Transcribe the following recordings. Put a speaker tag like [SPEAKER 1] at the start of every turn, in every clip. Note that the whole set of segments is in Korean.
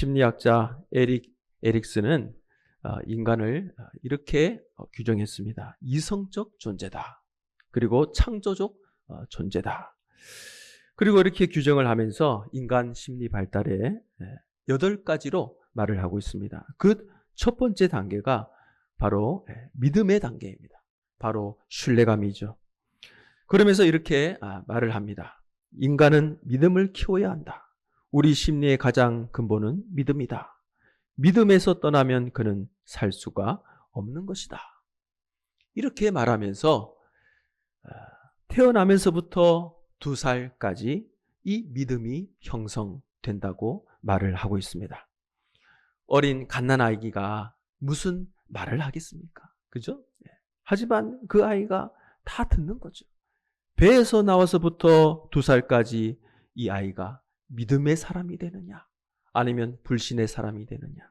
[SPEAKER 1] 심리학자 에릭 에릭스는 어, 인간을 어, 이렇게 어, 규정했습니다. 이성적 존재다. 그리고 창조적 어, 존재다. 그리고 이렇게 규정을 하면서 인간 심리 발달의 예, 여덟 가지로 말을 하고 있습니다. 그 첫 번째 단계가 바로 예, 믿음의 단계입니다. 바로 신뢰감이죠. 그러면서 이렇게 아, 말을 합니다. 인간은 믿음을 키워야 한다. 우리 심리의 가장 근본은 믿음이다. 믿음에서 떠나면 그는 살 수가 없는 것이다. 이렇게 말하면서 아, 태어나면서부터 두 살까지 이 믿음이 형성된다고 말을 하고 있습니다. 어린 갓난아기가 무슨 말을 하겠습니까? 그죠? 예. 하지만 그 아이가 다 듣는 거죠. 배에서 나와서부터 두 살까지 이 아이가 믿음의 사람이 되느냐? 아니면 불신의 사람이 되느냐?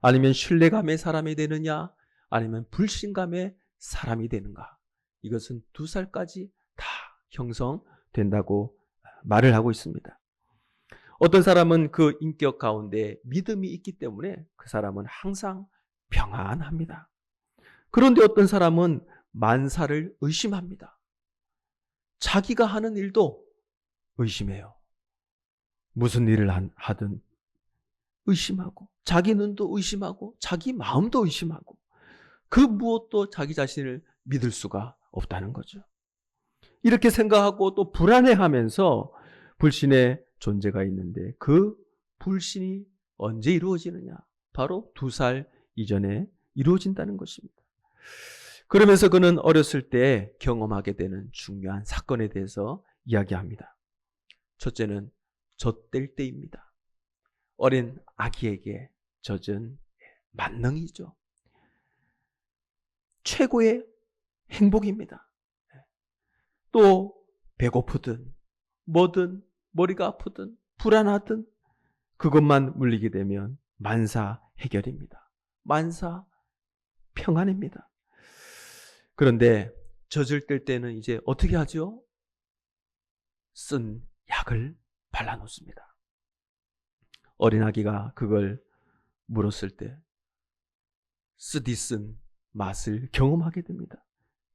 [SPEAKER 1] 아니면 신뢰감의 사람이 되느냐? 아니면 불신감의 사람이 되는가? 이것은 두 살까지 다 형성된다고 말을 하고 있습니다. 어떤 사람은 그 인격 가운데 믿음이 있기 때문에 그 사람은 항상 평안합니다. 그런데 어떤 사람은 만사를 의심합니다. 자기가 하는 일도 의심해요. 무슨 일을 한- 하든 의심하고, 자기 눈도 의심하고, 자기 마음도 의심하고, 그 무엇도 자기 자신을 믿을 수가 없다는 거죠. 이렇게 생각하고 또 불안해하면서 불신의 존재가 있는데 그 불신이 언제 이루어지느냐? 바로 두 살 이전에 이루어진다는 것입니다. 그러면서 그는 어렸을 때 경험하게 되는 중요한 사건에 대해서 이야기합니다. 첫째는 젖될 때입니다. 어린 아기에게 젖은 만능이죠. 최고의 행복입니다. 또 배고프든 뭐든 머리가 아프든 불안하든 그것만 물리게 되면 만사 해결입니다. 만사 평안입니다. 그런데 젖을 뗄 때는 이제 어떻게 하죠? 쓴 약을 발라놓습니다. 어린아기가 그걸 물었을 때 쓰디 쓴 맛을 경험하게 됩니다.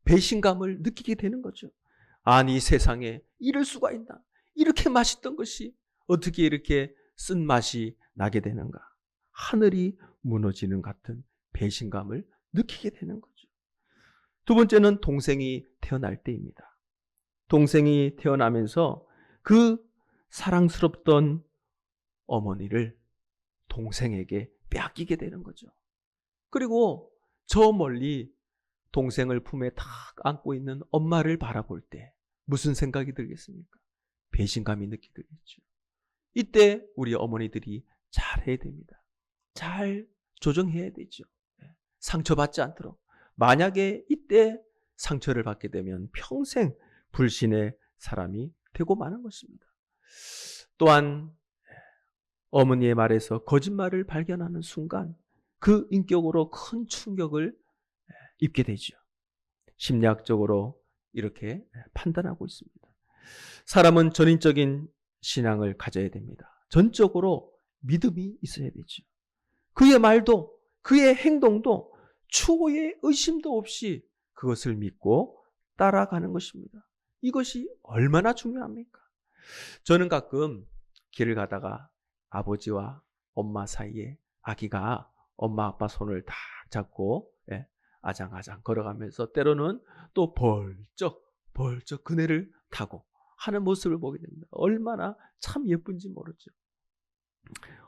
[SPEAKER 1] 배신감을 느끼게 되는 거죠. 아니 세상에 이럴 수가 있나? 이렇게 맛있던 것이 어떻게 이렇게 쓴 맛이 나게 되는가? 하늘이 무너지는 같은 배신감을 느끼게 되는 거죠. 두 번째는 동생이 태어날 때입니다. 동생이 태어나면서 그 사랑스럽던 어머니를 동생에게 빼앗기게 되는 거죠. 그리고 저 멀리 동생을 품에 탁 안고 있는 엄마를 바라볼 때 무슨 생각이 들겠습니까? 배신감이 느끼겠죠. 이때 우리 어머니들이 잘 해야 됩니다. 잘 조정해야 되죠. 네. 상처받지 않도록. 만약에 이때 상처를 받게 되면 평생 불신의 사람이 되고 마는 것입니다. 또한 어머니의 말에서 거짓말을 발견하는 순간 그 인격으로 큰 충격을 입게 되죠. 심리학적으로 이렇게 판단하고 있습니다. 사람은 전인적인 신앙을 가져야 됩니다. 전적으로 믿음이 있어야 되죠. 그의 말도 그의 행동도 추호의 의심도 없이 그것을 믿고 따라가는 것입니다. 이것이 얼마나 중요합니까? 저는 가끔 길을 가다가 아버지와 엄마 사이에 아기가 엄마 아빠 손을 딱 잡고 예, 아장아장 걸어가면서 때로는 또 벌쩍 벌쩍 그네를 타고 하는 모습을 보게 됩니다. 얼마나 참 예쁜지 모르죠.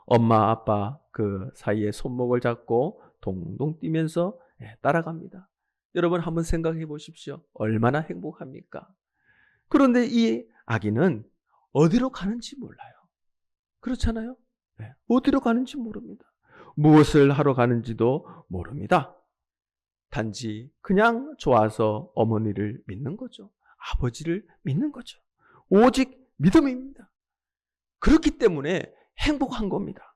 [SPEAKER 1] 엄마 아빠 그 사이에 손목을 잡고 동동 뛰면서 예, 따라갑니다. 여러분 한번 생각해 보십시오. 얼마나 행복합니까? 그런데 이 아기는 어디로 가는지 몰라요. 그렇잖아요? 네, 어디로 가는지 모릅니다. 무엇을 하러 가는지도 모릅니다. 단지 그냥 좋아서 어머니를 믿는 거죠. 아버지를 믿는 거죠. 오직 믿음입니다. 그렇기 때문에 행복한 겁니다.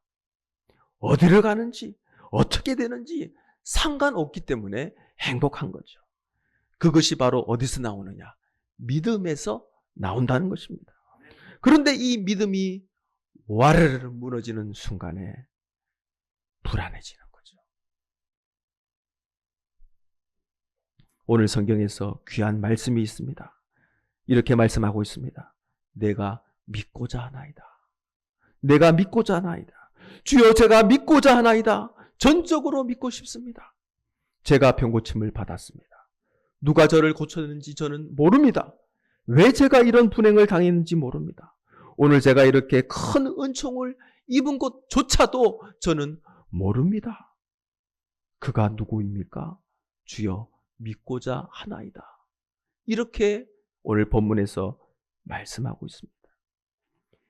[SPEAKER 1] 어디를 가는지, 어떻게 되는지 상관없기 때문에 행복한 거죠. 그것이 바로 어디서 나오느냐? 믿음에서 나온다는 것입니다. 그런데 이 믿음이 와르르 무너지는 순간에 불안해지는 거죠. 오늘 성경에서 귀한 말씀이 있습니다. 이렇게 말씀하고 있습니다. 내가 믿고자 하나이다. 내가 믿고자 하나이다. 주여 제가 믿고자 하나이다. 전적으로 믿고 싶습니다. 제가 병고침을 받았습니다. 누가 저를 고쳤는지 저는 모릅니다. 왜 제가 이런 분행을 당했는지 모릅니다. 오늘 제가 이렇게 큰 은총을 입은 것조차도 저는 모릅니다. 그가 누구입니까? 주여 믿고자 하나이다. 이렇게 오늘 본문에서 말씀하고 있습니다.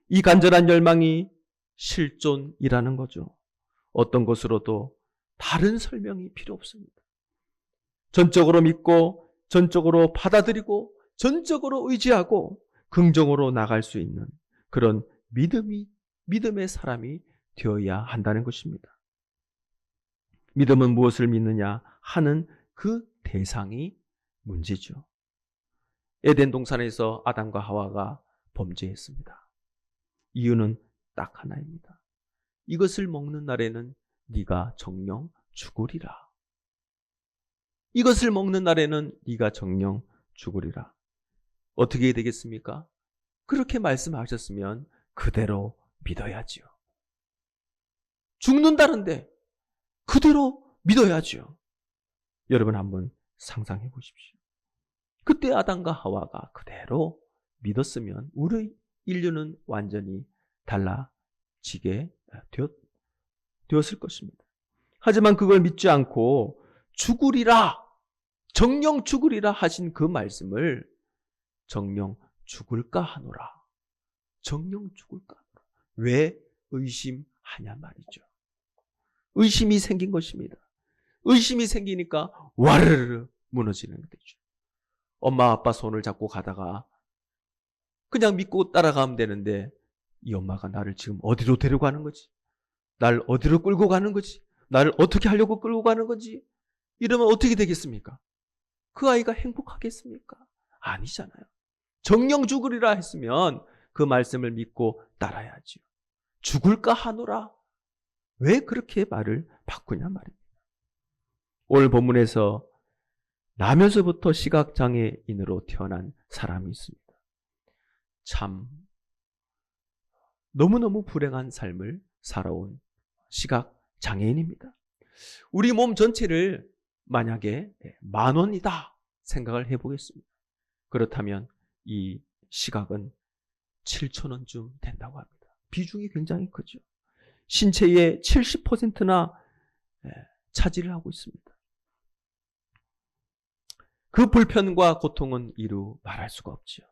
[SPEAKER 1] 이 간절한 열망이 실존이라는 거죠. 어떤 것으로도 다른 설명이 필요 없습니다. 전적으로 믿고, 전적으로 받아들이고, 전적으로 의지하고, 긍정으로 나갈 수 있는 그런 믿음이, 믿음의 사람이 되어야 한다는 것입니다. 믿음은 무엇을 믿느냐 하는 그 대상이 문제죠. 에덴 동산에서 아담과 하와가 범죄했습니다. 이유는 딱 하나입니다. 이것을 먹는 날에는 네가 정령 죽으리라. 이것을 먹는 날에는 네가 정령 죽으리라. 어떻게 되겠습니까? 그렇게 말씀하셨으면 그대로 믿어야지요. 죽는다는데 그대로 믿어야지요. 여러분 한번 상상해 보십시오. 그때 아담과 하와가 그대로 믿었으면 우리 인류는 완전히 달라지게 되었, 되었을 것입니다. 하지만 그걸 믿지 않고 죽으리라, 정령 죽으리라 하신 그 말씀을 정령 죽을까 하노라. 정령 죽을까 하노라. 왜 의심하냐 말이죠. 의심이 생긴 것입니다. 의심이 생기니까 와르르 무너지는 거죠. 엄마 아빠 손을 잡고 가다가 그냥 믿고 따라가면 되는데 이 엄마가 나를 지금 어디로 데려가는 거지? 날 어디로 끌고 가는 거지? 나를 어떻게 하려고 끌고 가는 거지? 이러면 어떻게 되겠습니까? 그 아이가 행복하겠습니까? 아니잖아요. 정령 죽으리라 했으면 그 말씀을 믿고 따라야지요. 죽을까 하노라. 왜 그렇게 말을 바꾸냐 말입니다. 오늘 본문에서 나면서부터 시각장애인으로 태어난 사람이 있습니다. 참, 너무너무 불행한 삶을 살아온 시각장애인입니다. 우리 몸 전체를 만약에 만 원이다 생각을 해보겠습니다. 그렇다면 이 시각은 7천 원쯤 된다고 합니다. 비중이 굉장히 크죠. 신체의 70%나 차지를 하고 있습니다. 그 불편과 고통은 이루 말할 수가 없지요.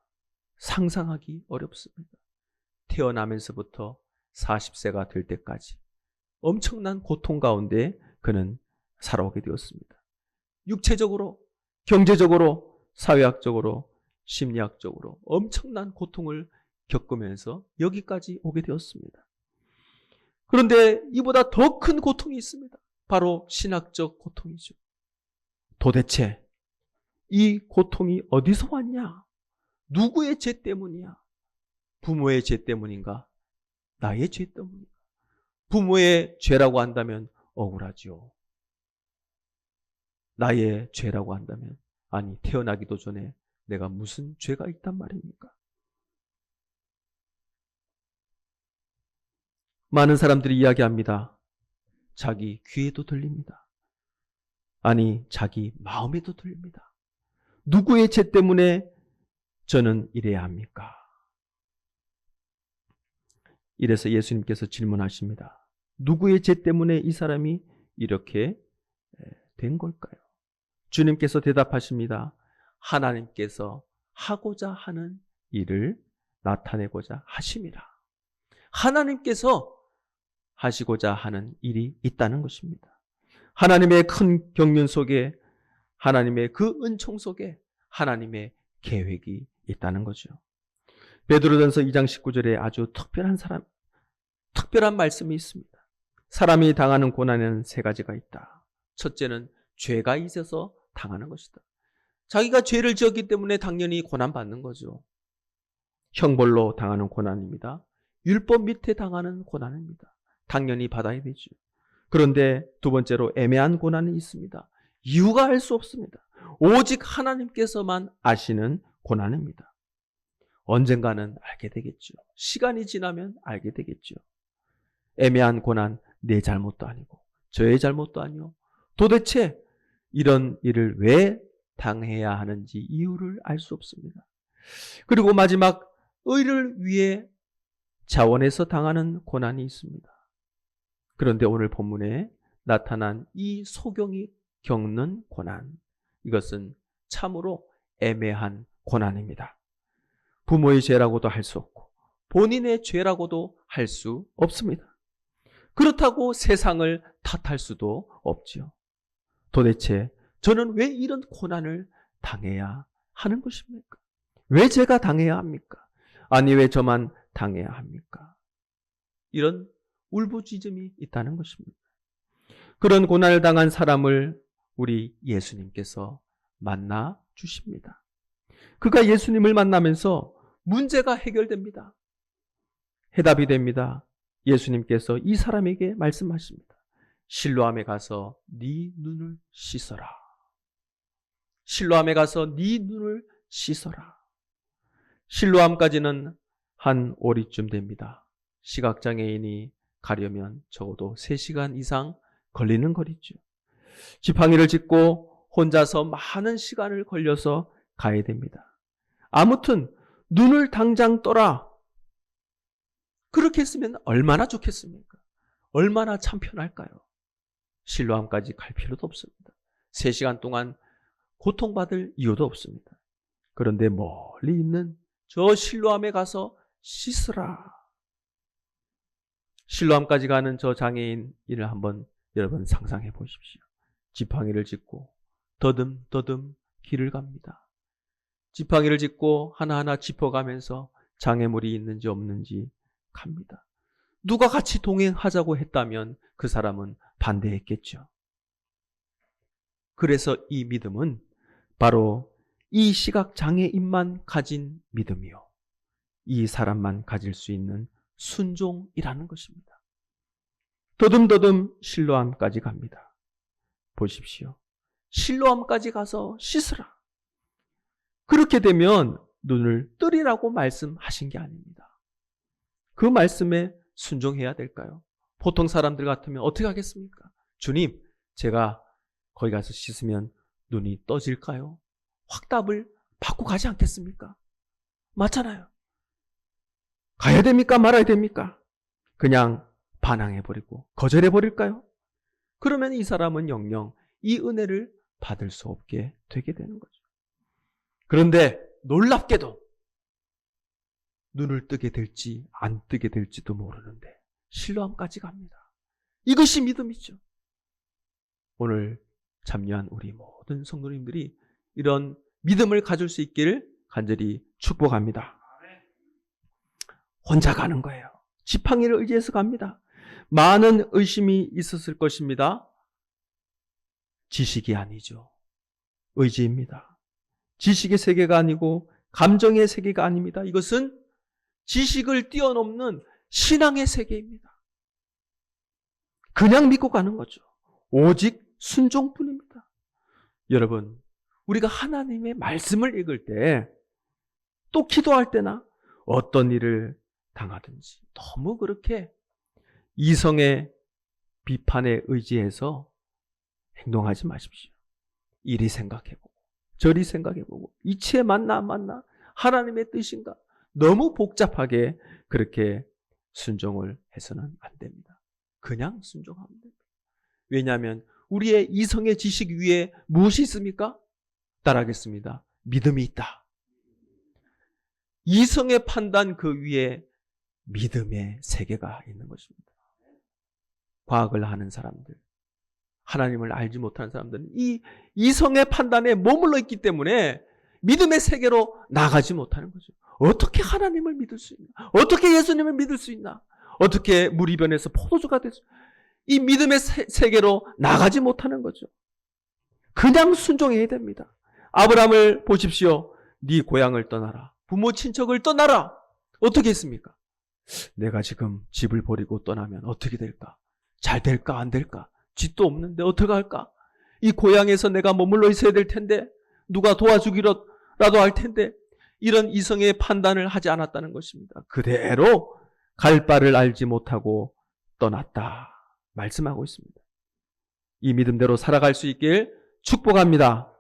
[SPEAKER 1] 상상하기 어렵습니다. 태어나면서부터 40세가 될 때까지 엄청난 고통 가운데 그는 살아오게 되었습니다. 육체적으로, 경제적으로, 사회학적으로, 심리학적으로 엄청난 고통을 겪으면서 여기까지 오게 되었습니다. 그런데 이보다 더 큰 고통이 있습니다. 바로 신학적 고통이죠. 도대체 이 고통이 어디서 왔냐? 누구의 죄 때문이야? 부모의 죄 때문인가? 나의 죄 때문인가? 부모의 죄라고 한다면 억울하지요. 나의 죄라고 한다면, 아니, 태어나기도 전에 내가 무슨 죄가 있단 말입니까? 많은 사람들이 이야기합니다. 자기 귀에도 들립니다. 아니, 자기 마음에도 들립니다. 누구의 죄 때문에 저는 이래야 합니까? 이래서 예수님께서 질문하십니다. 누구의 죄 때문에 이 사람이 이렇게 된 걸까요? 주님께서 대답하십니다. 하나님께서 하고자 하는 일을 나타내고자 하심이라. 하나님께서 하시고자 하는 일이 있다는 것입니다. 하나님의 큰 경륜 속에 하나님의 그 은총 속에 하나님의 계획이 있다는 거죠. 베드로전서 2장 19절에 아주 특별한 사람 특별한 말씀이 있습니다. 사람이 당하는 고난에는 세 가지가 있다. 첫째는 죄가 있어서 당하는 것이다. 자기가 죄를 지었기 때문에 당연히 고난 받는 거죠. 형벌로 당하는 고난입니다. 율법 밑에 당하는 고난입니다. 당연히 받아야 되죠. 그런데 두 번째로 애매한 고난이 있습니다. 이유가 알 수 없습니다. 오직 하나님께서만 아시는 고난입니다. 언젠가는 알게 되겠죠. 시간이 지나면 알게 되겠죠. 애매한 고난 내 잘못도 아니고 저의 잘못도 아니요. 도대체 이런 일을 왜 당해야 하는지 이유를 알 수 없습니다. 그리고 마지막 의를 위해 자원해서 당하는 고난이 있습니다. 그런데 오늘 본문에 나타난 이 소경이 겪는 고난, 이것은 참으로 애매한 고난입니다. 부모의 죄라고도 할 수 없고 본인의 죄라고도 할 수 없습니다. 그렇다고 세상을 탓할 수도 없지요. 도대체 저는 왜 이런 고난을 당해야 하는 것입니까? 왜 제가 당해야 합니까? 아니, 왜 저만 당해야 합니까? 이런 울부짖음이 있다는 것입니다. 그런 고난을 당한 사람을 우리 예수님께서 만나 주십니다. 그가 예수님을 만나면서 문제가 해결됩니다. 해답이 됩니다. 예수님께서 이 사람에게 말씀하십니다. 실로암에 가서 네 눈을 씻어라. 실로암에 가서 네 눈을 씻어라. 실로암까지는 한 오리쯤 됩니다. 시각장애인이 가려면 적어도 3시간 이상 걸리는 거리죠. 지팡이를 짚고 혼자서 많은 시간을 걸려서 가야 됩니다. 아무튼 눈을 당장 떠라. 그렇게 했으면 얼마나 좋겠습니까? 얼마나 참 편할까요? 실로암까지 갈 필요도 없습니다. 3시간 동안 고통받을 이유도 없습니다. 그런데 멀리 있는 저 실로암에 가서 씻으라. 실로암까지 가는 저 장애인 일을 한번 여러분 상상해 보십시오. 지팡이를 짚고 더듬 더듬 길을 갑니다. 지팡이를 짚고 하나하나 짚어가면서 장애물이 있는지 없는지 갑니다. 누가 같이 동행하자고 했다면 그 사람은 반대했겠죠. 그래서 이 믿음은 바로 이 시각 장애인만 가진 믿음이요. 이 사람만 가질 수 있는 순종이라는 것입니다. 더듬더듬 실로암까지 갑니다. 보십시오. 실로암까지 가서 씻으라. 그렇게 되면 눈을 뜨리라고 말씀하신 게 아닙니다. 그 말씀에 순종해야 될까요? 보통 사람들 같으면 어떻게 하겠습니까? 주님, 제가 거기 가서 씻으면 눈이 떠질까요? 확답을 받고 가지 않겠습니까? 맞잖아요. 가야 됩니까? 말아야 됩니까? 그냥 반항해버리고 거절해버릴까요? 그러면 이 사람은 영영 이 은혜를 받을 수 없게 되게 되는 거죠. 그런데 놀랍게도 눈을 뜨게 될지 안 뜨게 될지도 모르는데 신뢰함까지 갑니다. 이것이 믿음이죠. 오늘 참여한 우리 모든 성도님들이 이런 믿음을 가질 수 있기를 간절히 축복합니다. 혼자 가는 거예요. 지팡이를 의지해서 갑니다. 많은 의심이 있었을 것입니다. 지식이 아니죠. 의지입니다. 지식의 세계가 아니고 감정의 세계가 아닙니다. 이것은 지식을 뛰어넘는 신앙의 세계입니다. 그냥 믿고 가는 거죠. 오직 순종뿐입니다. 여러분, 우리가 하나님의 말씀을 읽을 때, 또 기도할 때나 어떤 일을 당하든지 너무 그렇게 이성의 비판에 의지해서 행동하지 마십시오. 이리 생각해보고, 저리 생각해보고, 이치에 맞나 안 맞나? 하나님의 뜻인가? 너무 복잡하게 그렇게 순종을 해서는 안 됩니다. 그냥 순종하면 됩니다. 왜냐하면 우리의 이성의 지식 위에 무엇이 있습니까? 따라하겠습니다. 믿음이 있다. 이성의 판단 그 위에 믿음의 세계가 있는 것입니다. 과학을 하는 사람들, 하나님을 알지 못하는 사람들은 이 이성의 판단에 머물러 있기 때문에 믿음의 세계로 나가지 못하는 거죠. 어떻게 하나님을 믿을 수 있나? 어떻게 예수님을 믿을 수 있나? 어떻게 물 이변에서 포도주가 될 수? 이 믿음의 세, 계로 나가지 못하는 거죠. 그냥 순종해야 됩니다. 아브라함을 보십시오. 네 고향을 떠나라. 부모 친척을 떠나라. 어떻게 했습니까? 내가 지금 집을 버리고 떠나면 어떻게 될까? 잘 될까 안 될까? 집도 없는데 어떻게 할까? 이 고향에서 내가 머물러 있어야 될 텐데 누가 도와주기라도 할 텐데 이런 이성의 판단을 하지 않았다는 것입니다. 그대로 갈 바를 알지 못하고 떠났다. 말씀하고 있습니다. 이 믿음대로 살아갈 수 있길 축복합니다.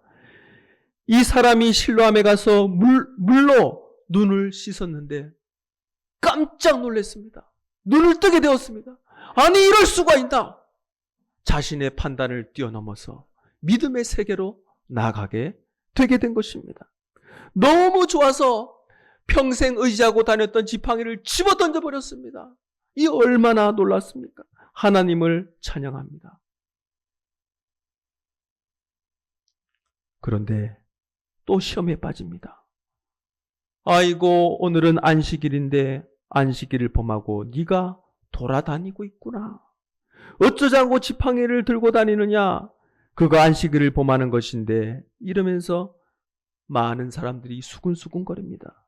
[SPEAKER 1] 이 사람이 실로암에 가서 물, 물로 눈을 씻었는데 깜짝 놀랐습니다. 눈을 뜨게 되었습니다. 아니, 이럴 수가 있나? 자신의 판단을 뛰어넘어서 믿음의 세계로 나가게 되게 된 것입니다. 너무 좋아서 평생 의지하고 다녔던 지팡이를 집어 던져 버렸습니다. 이 얼마나 놀랐습니까? 하나님을 찬양합니다. 그런데 또 시험에 빠집니다. 아이고 오늘은 안식일인데 안식일을 범하고 네가 돌아다니고 있구나. 어쩌자고 지팡이를 들고 다니느냐? 그거 안식일을 범하는 것인데 이러면서 많은 사람들이 수군수군거립니다.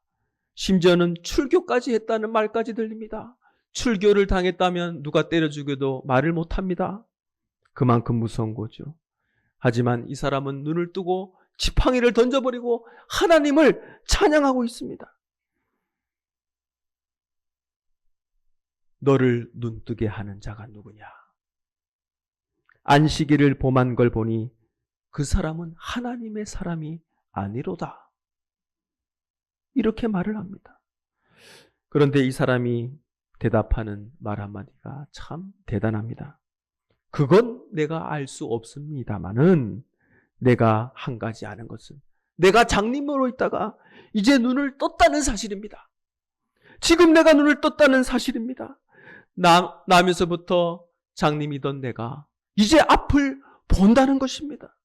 [SPEAKER 1] 심지어는 출교까지 했다는 말까지 들립니다. 출교를 당했다면 누가 때려 죽여도 말을 못합니다. 그만큼 무서운 거죠. 하지만 이 사람은 눈을 뜨고 지팡이를 던져버리고 하나님을 찬양하고 있습니다. 너를 눈뜨게 하는 자가 누구냐? 안식일을 범한 걸 보니 그 사람은 하나님의 사람이 아니로다. 이렇게 말을 합니다. 그런데 이 사람이 대답하는 말 한마디가 참 대단합니다. 그건 내가 알 수 없습니다만은 내가 한 가지 아는 것은 내가 장님으로 있다가 이제 눈을 떴다는 사실입니다. 지금 내가 눈을 떴다는 사실입니다. 나, 나면서부터 장님이던 내가 이제 앞을 본다는 것입니다.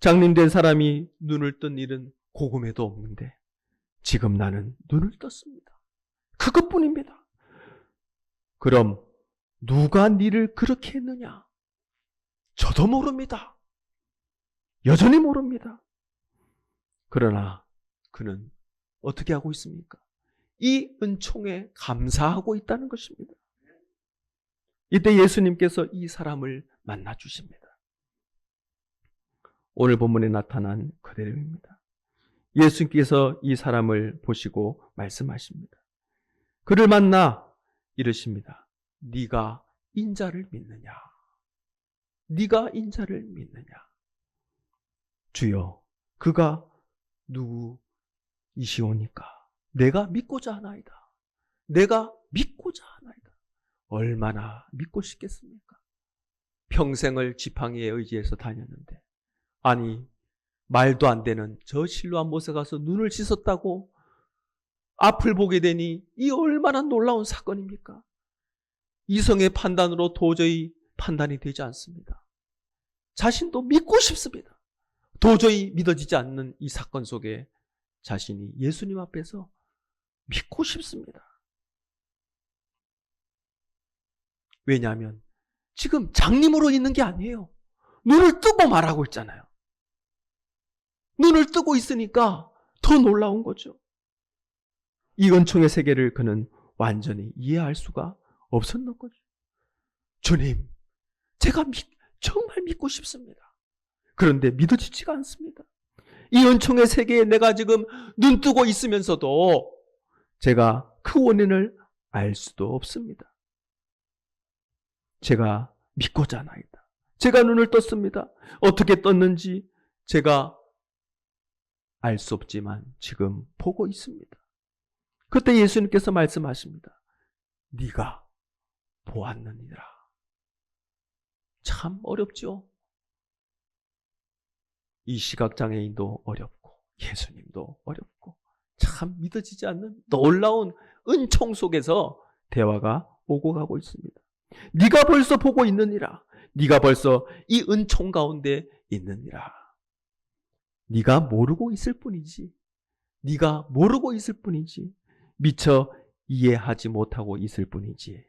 [SPEAKER 1] 장님 된 사람이 눈을 뜬 일은 고금에도 없는데 지금 나는 눈을 떴습니다. 그것뿐입니다. 그럼 누가 니를 그렇게 했느냐? 저도 모릅니다. 여전히 모릅니다. 그러나 그는 어떻게 하고 있습니까? 이 은총에 감사하고 있다는 것입니다. 이때 예수님께서 이 사람을 만나 주십니다. 오늘 본문에 나타난 그대로입니다. 예수님께서 이 사람을 보시고 말씀하십니다. 그를 만나 이르십니다. 네가 인자를 믿느냐? 네가 인자를 믿느냐? 주여, 그가 누구이시오니까? 내가 믿고자 하나이다. 내가 믿고자 하나이다. 얼마나 믿고 싶겠습니까? 평생을 지팡이에 의지해서 다녔는데, 아니, 말도 안 되는 저 실로한 못에 가서 눈을 씻었다고 앞을 보게 되니 이 얼마나 놀라운 사건입니까? 이성의 판단으로 도저히 판단이 되지 않습니다. 자신도 믿고 싶습니다. 도저히 믿어지지 않는 이 사건 속에 자신이 예수님 앞에서 믿고 싶습니다. 왜냐하면 지금 장님으로 있는 게 아니에요. 눈을 뜨고 말하고 있잖아요. 눈을 뜨고 있으니까 더 놀라운 거죠. 이 은총의 세계를 그는 완전히 이해할 수가 없었던 거죠. 주님, 제가 믿, 정말 믿고 싶습니다. 그런데 믿어지지가 않습니다. 이 은총의 세계에 내가 지금 눈 뜨고 있으면서도 제가 그 원인을 알 수도 없습니다. 제가 믿고자 하나이다. 제가 눈을 떴습니다. 어떻게 떴는지 제가 알 수 없지만 지금 보고 있습니다. 그때 예수님께서 말씀하십니다. 네가 보았느니라. 참 어렵죠? 이 시각장애인도 어렵고 예수님도 어렵고 참 믿어지지 않는 놀라운 은총 속에서 대화가 오고 가고 있습니다. 네가 벌써 보고 있느니라. 네가 벌써 이 은총 가운데 있느니라. 네가 모르고 있을 뿐이지. 네가 모르고 있을 뿐이지. 미처 이해하지 못하고 있을 뿐이지.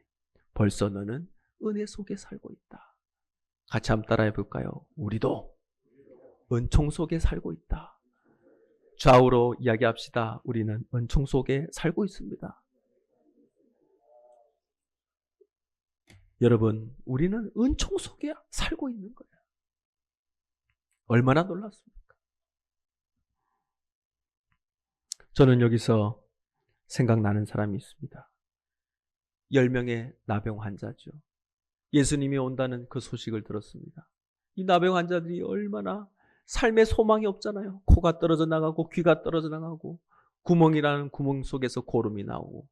[SPEAKER 1] 벌써 너는 은혜 속에 살고 있다. 같이 한번 따라해 볼까요? 우리도 은총 속에 살고 있다. 좌우로 이야기합시다. 우리는 은총 속에 살고 있습니다. 여러분, 우리는 은총 속에 살고 있는 거예요. 얼마나 놀랐습니까? 저는 여기서 생각나는 사람이 있습니다. 10명의 나병 환자죠. 예수님이 온다는 그 소식을 들었습니다. 이 나병 환자들이 얼마나 삶의 소망이 없잖아요. 코가 떨어져 나가고 귀가 떨어져 나가고 구멍이라는 구멍 속에서 고름이 나오고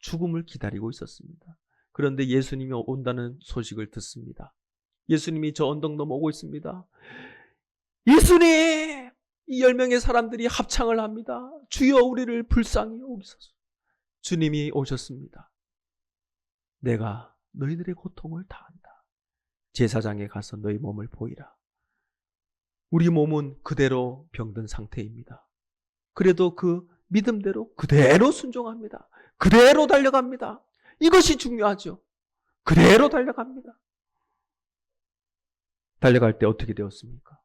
[SPEAKER 1] 죽음을 기다리고 있었습니다. 그런데 예수님이 온다는 소식을 듣습니다. 예수님이 저 언덕 넘어 오고 있습니다. 예수님! 이 열 명의 사람들이 합창을 합니다. 주여 우리를 불쌍히 여기소서. 주님이 오셨습니다. 내가 너희들의 고통을 다한다. 제사장에 가서 너희 몸을 보이라. 우리 몸은 그대로 병든 상태입니다. 그래도 그 믿음대로 그대로 순종합니다. 그대로 달려갑니다. 이것이 중요하죠. 그대로 달려갑니다. 달려갈 때 어떻게 되었습니까?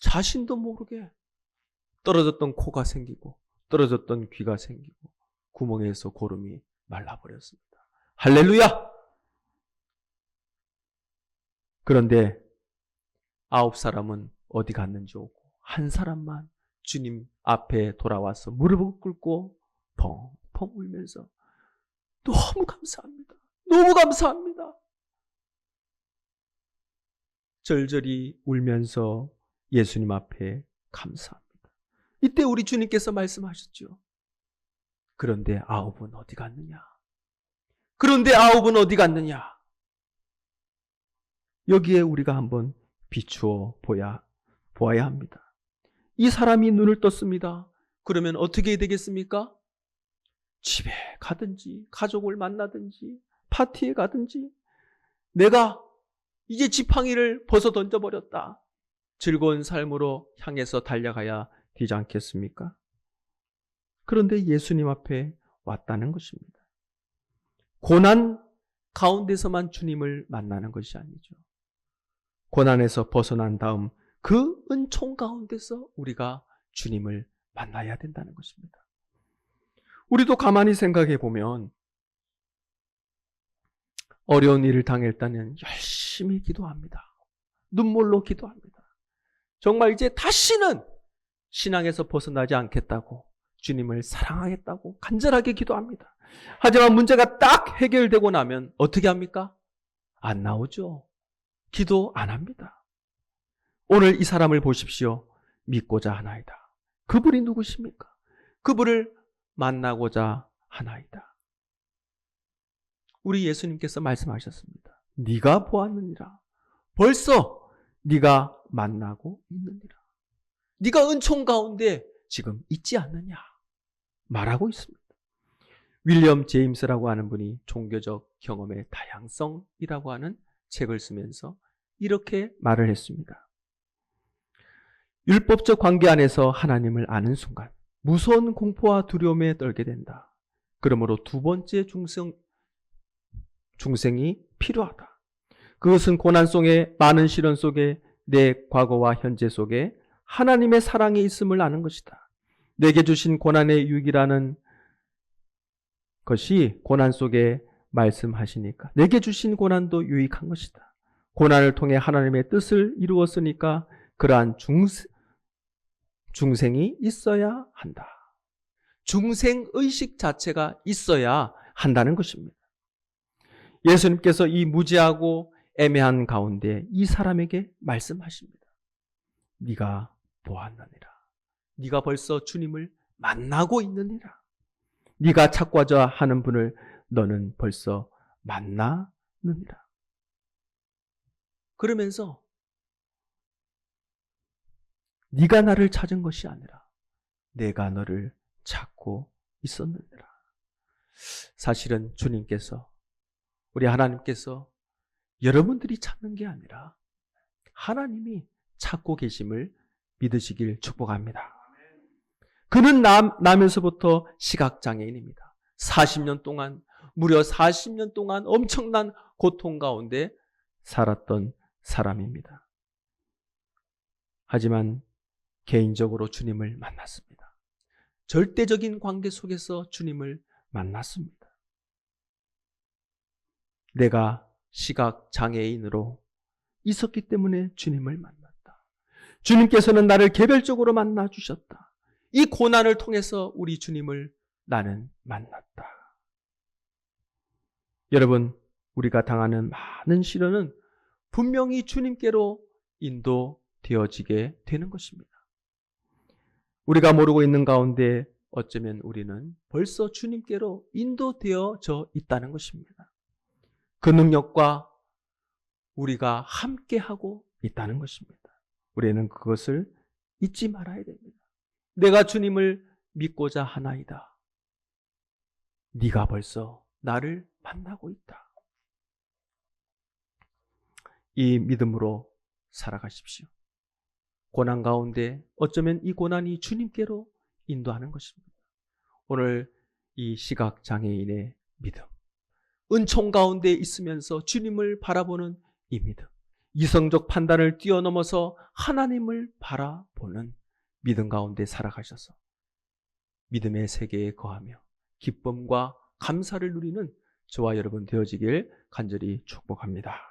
[SPEAKER 1] 자신도 모르게 떨어졌던 코가 생기고 떨어졌던 귀가 생기고 구멍에서 고름이 말라버렸습니다. 할렐루야! 그런데 아홉 사람은 어디 갔는지 오고 한 사람만 주님 앞에 돌아와서 무릎을 꿇고 펑펑 울면서 너무 감사합니다. 너무 감사합니다. 절절히 울면서 예수님 앞에 감사합니다. 이때 우리 주님께서 말씀하셨죠. 그런데 아홉은 어디 갔느냐? 그런데 아홉은 어디 갔느냐? 여기에 우리가 한번 비추어 보야, 보아야 합니다. 이 사람이 눈을 떴습니다. 그러면 어떻게 되겠습니까? 집에 가든지, 가족을 만나든지, 파티에 가든지, 내가 이제 지팡이를 벗어 던져버렸다. 즐거운 삶으로 향해서 달려가야 되지 않겠습니까? 그런데 예수님 앞에 왔다는 것입니다. 고난 가운데서만 주님을 만나는 것이 아니죠. 고난에서 벗어난 다음 그 은총 가운데서 우리가 주님을 만나야 된다는 것입니다. 우리도 가만히 생각해 보면 어려운 일을 때는 열심히 기도합니다. 눈물로 기도합니다. 정말 이제 다시는 신앙에서 벗어나지 않겠다고 주님을 사랑하겠다고 간절하게 기도합니다. 하지만 문제가 딱 해결되고 나면 어떻게 합니까? 안 나오죠. 기도 안 합니다. 오늘 이 사람을 보십시오. 믿고자 하나이다. 그분이 누구십니까? 그분을 만나고자 하나이다. 우리 예수님께서 말씀하셨습니다. 네가 보았느니라. 벌써 네가 만나고 있느니라. 네가 은총 가운데 지금 있지 않느냐 말하고 있습니다. 윌리엄 제임스라고 하는 분이 종교적 경험의 다양성이라고 하는 책을 쓰면서 이렇게 말을 했습니다. 율법적 관계 안에서 하나님을 아는 순간 무서운 공포와 두려움에 떨게 된다. 그러므로 두 번째 중생, 중생이 필요하다. 그것은 고난 속에 많은 시련 속에 내 과거와 현재 속에 하나님의 사랑이 있음을 아는 것이다. 내게 주신 고난의 유익이라는 것이 고난 속에 말씀하시니까 내게 주신 고난도 유익한 것이다. 고난을 통해 하나님의 뜻을 이루었으니까 그러한 중생, 중생이 있어야 한다. 중생 의식 자체가 있어야 한다는 것입니다. 예수님께서 이 무지하고 애매한 가운데 이 사람에게 말씀하십니다. 네가 보았느니라. 네가 벌써 주님을 만나고 있느니라. 네가 찾고자 하는 분을 너는 벌써 만나느니라. 그러면서 네가 나를 찾은 것이 아니라 내가 너를 찾고 있었느니라. 사실은 주님께서 우리 하나님께서 여러분들이 찾는 게 아니라 하나님이 찾고 계심을 믿으시길 축복합니다. 그는 남, 나면서부터 시각장애인입니다. 40년 동안, 무려 40년 동안 엄청난 고통 가운데 살았던 사람입니다. 하지만 개인적으로 주님을 만났습니다. 절대적인 관계 속에서 주님을 만났습니다. 내가 시각 장애인으로 있었기 때문에 주님을 만났다. 주님께서는 나를 개별적으로 만나 주셨다. 이 고난을 통해서 우리 주님을 나는 만났다. 여러분, 우리가 당하는 많은 시련은 분명히 주님께로 인도되어지게 되는 것입니다. 우리가 모르고 있는 가운데 어쩌면 우리는 벌써 주님께로 인도되어져 있다는 것입니다. 그 능력과 우리가 함께하고 있다는 것입니다. 우리는 그것을 잊지 말아야 됩니다. 내가 주님을 믿고자 하나이다. 네가 벌써 나를 만나고 있다. 이 믿음으로 살아가십시오. 고난 가운데 어쩌면 이 고난이 주님께로 인도하는 것입니다. 오늘 이 시각 장애인의 믿음, 은총 가운데 있으면서 주님을 바라보는 이 믿음, 이성적 판단을 뛰어넘어서 하나님을 바라보는 믿음 가운데 살아가셔서 믿음의 세계에 거하며 기쁨과 감사를 누리는 저와 여러분 되어지길 간절히 축복합니다.